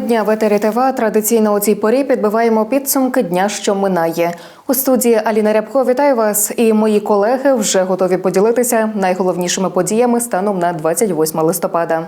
Дня в етері ТВ традиційно у цій порі підбиваємо підсумки дня, що минає. У студії Аліна Рябко вітаю вас, і мої колеги вже готові поділитися найголовнішими подіями станом на 28 листопада.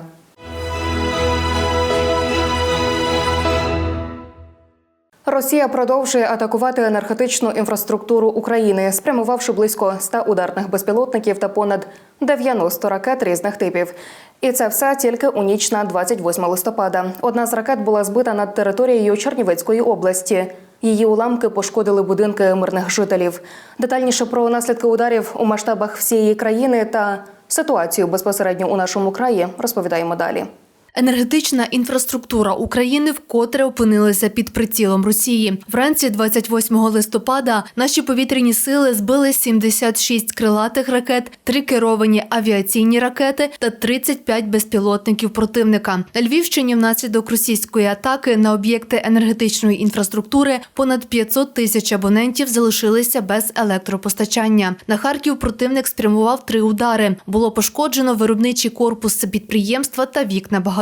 Росія продовжує атакувати енергетичну інфраструктуру України, спрямувавши близько 100 ударних безпілотників та понад 90 ракет різних типів. І це все тільки у ніч на 28 листопада. Одна з ракет була збита над територією Чернівецької області. Її уламки пошкодили будинки мирних жителів. Детальніше про наслідки ударів у масштабах всієї країни та ситуацію безпосередньо у нашому краї розповідаємо далі. Енергетична інфраструктура України вкотре опинилася під прицілом Росії. Вранці 28 листопада наші повітряні сили збили 76 крилатих ракет, 3 керовані авіаційні ракети та 35 безпілотників противника. На Львівщині внаслідок російської атаки на об'єкти енергетичної інфраструктури понад 500 тисяч абонентів залишилися без електропостачання. На Харків противник спрямував три удари. Було пошкоджено виробничий корпус підприємства та вікна багатоповерхівки.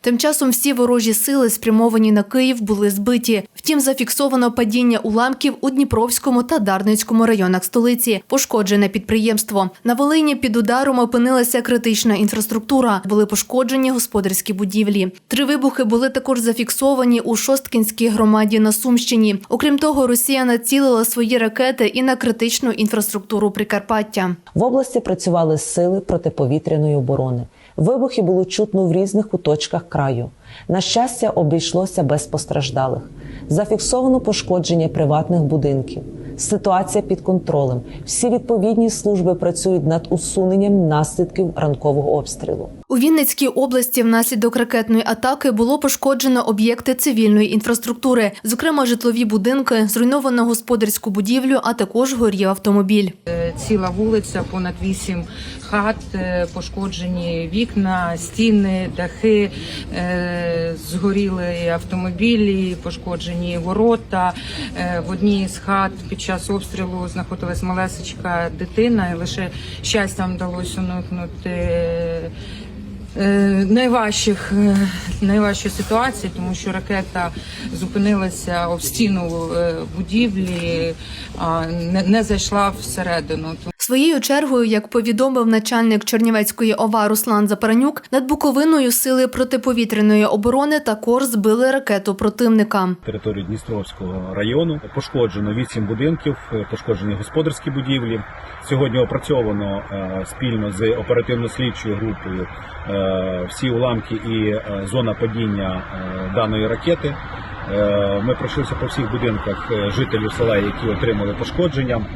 Тим часом всі ворожі сили, спрямовані на Київ, були збиті. Втім, зафіксовано падіння уламків у Дніпровському та Дарницькому районах столиці. Пошкоджене підприємство. На Волині під ударом опинилася критична інфраструктура. Були пошкоджені господарські будівлі. Три вибухи були також зафіксовані у Шосткінській громаді на Сумщині. Окрім того, Росія націлила свої ракети і на критичну інфраструктуру Прикарпаття. В області працювали сили протиповітряної оборони. Вибухи було чутно в різних куточках краю. На щастя, обійшлося без постраждалих. Зафіксовано пошкодження приватних будинків. Ситуація під контролем. Всі відповідні служби працюють над усуненням наслідків ранкового обстрілу. У Вінницькій області внаслідок ракетної атаки було пошкоджено об'єкти цивільної інфраструктури, зокрема житлові будинки, зруйновано господарську будівлю, а також горів автомобіль. Е, ціла вулиця, понад вісім хат, е, пошкоджені вікна, стіни, дахи, е, згоріли автомобілі, пошкоджені ворота. Е, В одній з хат під час обстрілу знаходилась малесечка дитина, і лише щастям вдалося уникнути. е, Найважчих е, найважчі ситуації, тому що ракета зупинилася об стіну будівлі, а не, не зайшла всередину. Своєю чергою, як повідомив начальник Чернівецької ОВА Руслан Запаранюк, над Буковиною сили протиповітряної оборони також збили ракету противника. територію Дністровського району. Пошкоджено вісім будинків, пошкоджені господарські будівлі. Сьогодні опрацьовано е, спільно з оперативно-слідчою групою е, всі уламки і е, зона падіння даної ракети. Ми пройшлися по всіх будинках жителів села, які отримали пошкодження.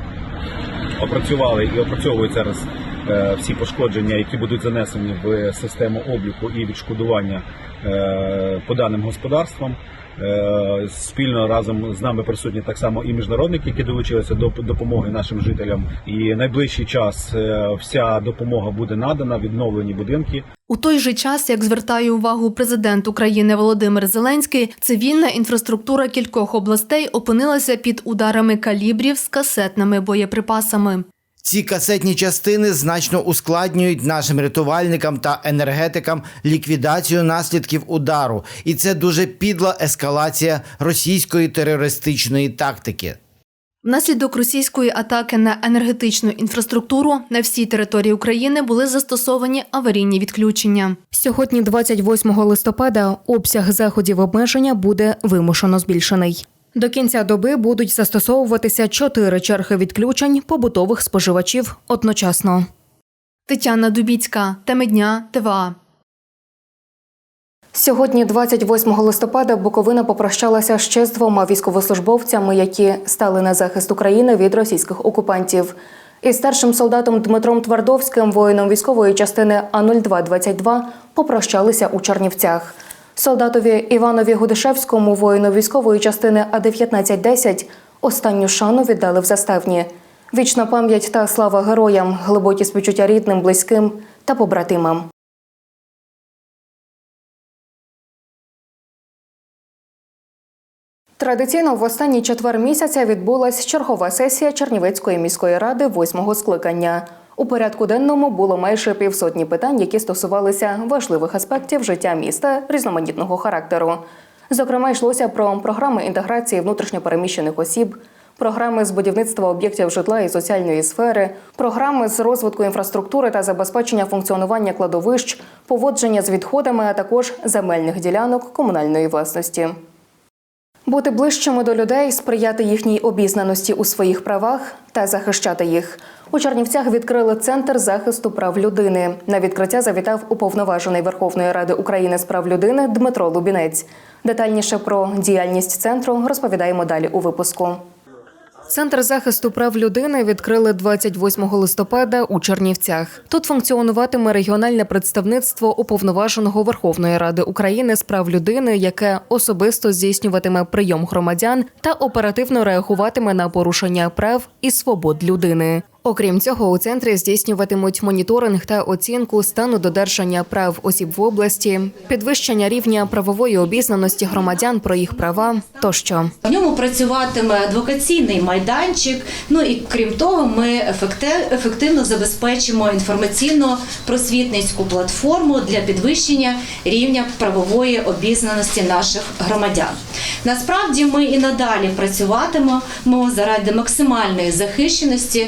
Опрацювали і опрацьовують зараз е, всі пошкодження, які будуть занесені в систему обліку і відшкодування по даним господарствам. Е, Спільно разом з нами присутні так само і міжнародники, які долучилися до допомоги нашим жителям. І найближчий час е, вся допомога буде надана, відновлені будинки. У той же час, як звертає увагу президент України Володимир Зеленський, цивільна інфраструктура кількох областей опинилася під ударами калібрів з касетними боєприпасами. Ці касетні частини значно ускладнюють нашим рятувальникам та енергетикам ліквідацію наслідків удару, і це дуже підла ескалація російської терористичної тактики. Внаслідок російської атаки на енергетичну інфраструктуру на всій території України були застосовані аварійні відключення. Сьогодні, 28 листопада, обсяг заходів обмеження буде вимушено збільшений. До кінця доби будуть застосовуватися чотири черги відключень побутових споживачів одночасно. Тетяна Дубіцька, теми дня, ТВА. Сьогодні, 28 листопада, Буковина попрощалася ще з двома військовослужбовцями, які стали на захист України від російських окупантів. Із старшим солдатом Дмитром Твардовським, воїном військової частини А0222, попрощалися у Чернівцях. Солдатові Іванові Гудишевському, воїну військової частини А1910, останню шану віддали в заставні. Вічна пам'ять та слава героям, глибокі співчуття рідним, близьким та побратимам. Традиційно в останній четвер місяця відбулась чергова сесія Чернівецької міської ради восьмого скликання. У порядку денному було майже півсотні питань, які стосувалися важливих аспектів життя міста різноманітного характеру. Зокрема, йшлося про програми інтеграції внутрішньопереміщених осіб, програми з будівництва об'єктів житла і соціальної сфери, програми з розвитку інфраструктури та забезпечення функціонування кладовищ, поводження з відходами, а також земельних ділянок комунальної власності. Бути ближчими до людей, сприяти їхній обізнаності у своїх правах та захищати їх. У Чернівцях відкрили центр захисту прав людини. На відкриття завітав уповноважений Верховної Ради України з прав людини Дмитро Лубінець. Детальніше про діяльність центру розповідаємо далі у випуску. Центр захисту прав людини відкрили 28 листопада у Чернівцях. Тут функціонуватиме регіональне представництво уповноваженого Верховної Ради України з прав людини, яке особисто здійснюватиме прийом громадян та оперативно реагуватиме на порушення прав і свобод людини. Окрім цього, у центрі здійснюватимуть моніторинг та оцінку стану додержання прав осіб в області, підвищення рівня правової обізнаності громадян про їх права тощо. В ньому працюватиме адвокаційний майданчик. Ну і крім того, ми ефективно забезпечимо інформаційно-просвітницьку платформу для підвищення рівня правової обізнаності наших громадян. Насправді ми і надалі працюватимемо заради максимальної захищеності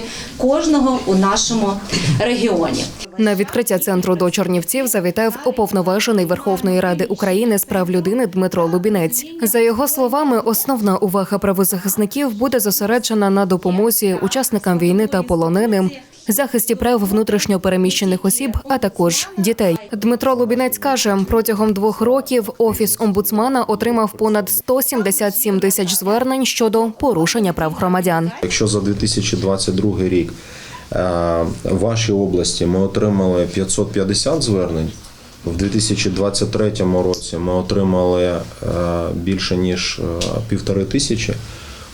кожного у нашому регіоні. На відкриття центру до Чернівців завітав уповноважений Верховної Ради України з прав людини Дмитро Лубінець. За його словами, основна увага правозахисників буде зосереджена на допомозі учасникам війни та полоненим. Захисті прав внутрішньо переміщених осіб, а також дітей. Дмитро Лубінець каже, протягом двох років офіс омбудсмана отримав понад 177 тисяч звернень щодо порушення прав громадян. Якщо за 2022 рік е, в вашій області ми отримали 550 звернень, в 2023 році ми отримали е, більше ніж е, півтори тисячі,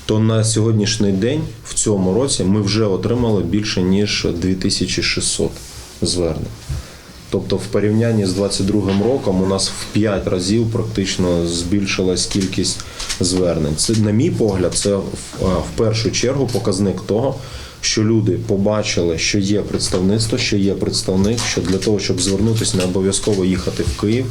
то на сьогоднішній день в цьому році ми вже отримали більше ніж 2600 звернень. Тобто, в порівнянні з 22 роком у нас в 5 разів практично збільшилась кількість звернень. Це, на мій погляд, це в першу чергу показник того, що люди побачили, що є представництво, що є представник, що для того, щоб звернутися, не обов'язково їхати в Київ.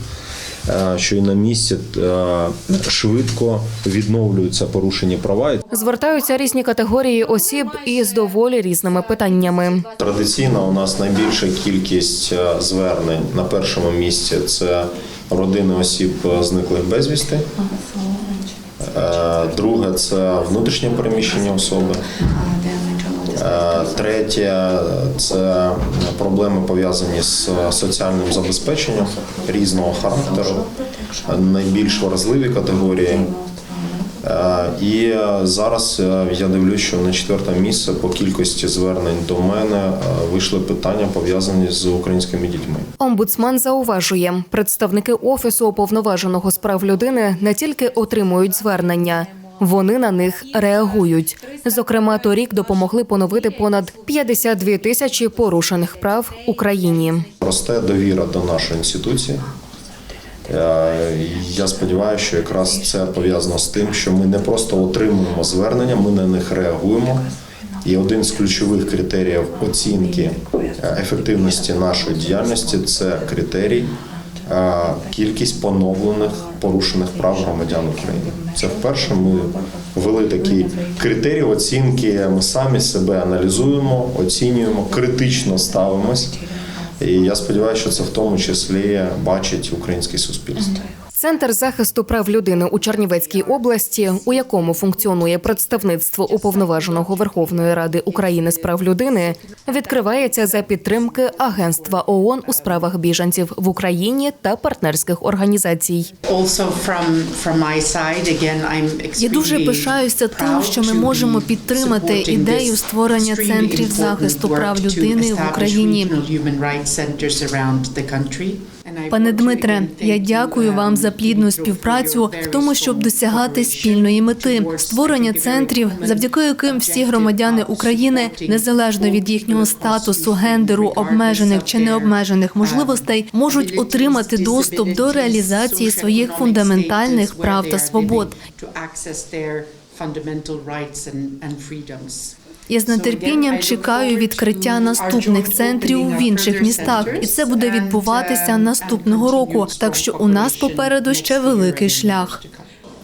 Е, Що і на місці е, швидко відновлюються порушені права. Звертаються різні категорії осіб із доволі різними питаннями. Традиційно у нас найбільша кількість е, звернень на першому місці це родини осіб зниклих безвісти. Друге це внутрішньо переміщені особи. Е, Третє це проблеми пов'язані з соціальним забезпеченням різного характеру, найбільш вразливі категорії. Е, І е, зараз е, я дивлюсь, що на четверте місце по кількості звернень до мене е, вийшли питання пов'язані з українськими дітьми. Омбудсман зауважує, представники офісу уповноваженого з прав людини не тільки отримують звернення, вони на них реагують. Зокрема, торік допомогли поновити понад 52 тисячі порушених прав Україні. Росте довіра до нашої інституції. Е, Я сподіваюся, що якраз це пов'язано з тим, що ми не просто отримуємо звернення, ми на них реагуємо. І один з ключових критеріїв оцінки е, ефективності нашої діяльності це критерій кількість поновлених порушених прав громадян України. Це вперше ми ввели такі критерії оцінки. Ми самі себе аналізуємо, оцінюємо, критично ставимось. І я сподіваюся, що це в тому числі бачить українське суспільство. Центр захисту прав людини у Чернівецькій області, у якому функціонує представництво уповноваженого Верховної Ради України з прав людини, відкривається за підтримки Агентства ООН у справах біженців в Україні та партнерських організацій. Я дуже пишаюся тим, що ми можемо підтримати ідею створення центрів захисту прав людини в Україні. Пане Дмитре, я дякую вам за плідну співпрацю в тому, щоб досягати спільної мети, створення центрів, завдяки яким всі громадяни України, незалежно від їхнього статусу, гендеру, обмежених чи необмежених можливостей, можуть отримати доступ до реалізації своїх фундаментальних прав та свобод. Я з нетерпінням чекаю відкриття наступних центрів в інших містах, і це буде відбуватися наступного року. Так що у нас попереду ще великий шлях.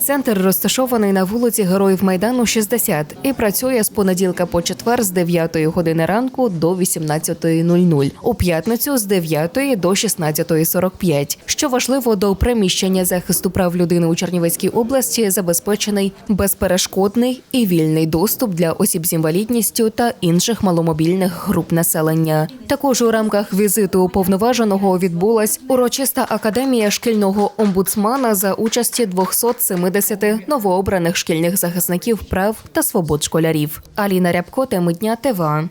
Центр розташований на вулиці Героїв Майдану 60 і працює з понеділка по четвер з 9 години ранку до 18.00, у п'ятницю з 9 до 16.45. Що важливо, до приміщення захисту прав людини у Чернівецькій області забезпечений безперешкодний і вільний доступ для осіб з інвалідністю та інших маломобільних груп населення. Також у рамках візиту уповноваженого відбулась урочиста академія шкільного омбудсмана за участі 270 новообраних шкільних захисників прав та свобод школярів. Аліна Рябко, теми дня ТВА.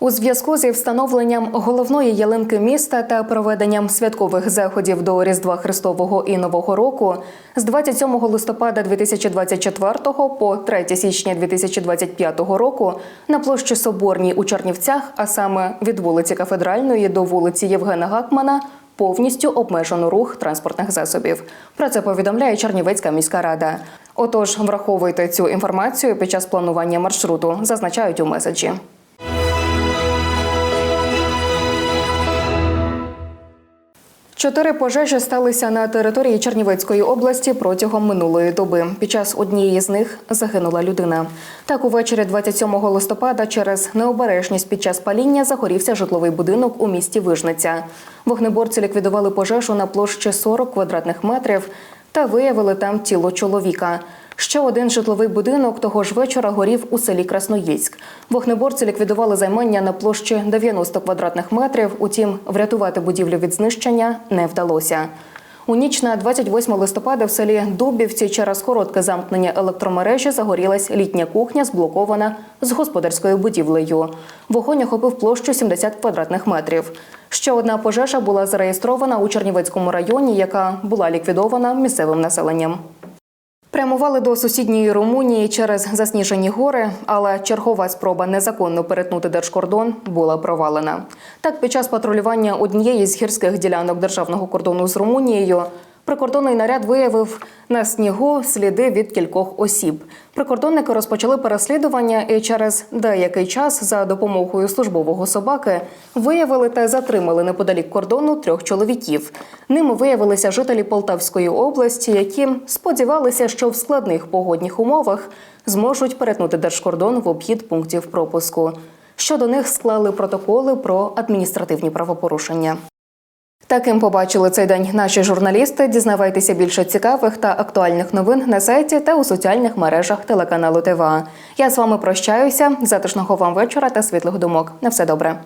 У зв'язку зі встановленням головної ялинки міста та проведенням святкових заходів до Різдва Христового і Нового року з 27 листопада 2024 по 3 січня 2025 року на площі Соборній у Чернівцях, а саме від вулиці Кафедральної до вулиці Євгена Гакмана, повністю обмежено рух транспортних засобів. Про це повідомляє Чернівецька міська рада. Отож, враховуйте цю інформацію під час планування маршруту, зазначають у меседжі. Чотири пожежі сталися на території Чернівецької області протягом минулої доби. Під час однієї з них загинула людина. Так, увечері 27 листопада через необережність під час паління загорівся житловий будинок у місті Вижниця. Вогнеборці ліквідували пожежу на площі 40 квадратних метрів та виявили там тіло чоловіка. Ще один житловий будинок того ж вечора горів у селі Красноїльськ. Вогнеборці ліквідували займання на площі 90 квадратних метрів. Утім, врятувати будівлю від знищення не вдалося. У ніч на 28 листопада в селі Дубівці через коротке замкнення електромережі загорілась літня кухня, зблокована з господарською будівлею. Вогонь охопив площу 70 квадратних метрів. Ще одна пожежа була зареєстрована у Чернівецькому районі, яка була ліквідована місцевим населенням. Прямували до сусідньої Румунії через засніжені гори, але чергова спроба незаконно перетнути держкордон була провалена. Так, під час патрулювання однієї з гірських ділянок державного кордону з Румунією прикордонний наряд виявив на снігу сліди від кількох осіб. Прикордонники розпочали переслідування і через деякий час за допомогою службового собаки виявили та затримали неподалік кордону трьох чоловіків. Ними виявилися жителі Полтавської області, які сподівалися, що в складних погодних умовах зможуть перетнути держкордон в обхід пунктів пропуску. Щодо них склали протоколи про адміністративні правопорушення. Таким побачили цей день наші журналісти. Дізнавайтеся більше цікавих та актуальних новин на сайті та у соціальних мережах телеканалу ТВА. Я з вами прощаюся. Затишного вам вечора та світлих думок. На все добре.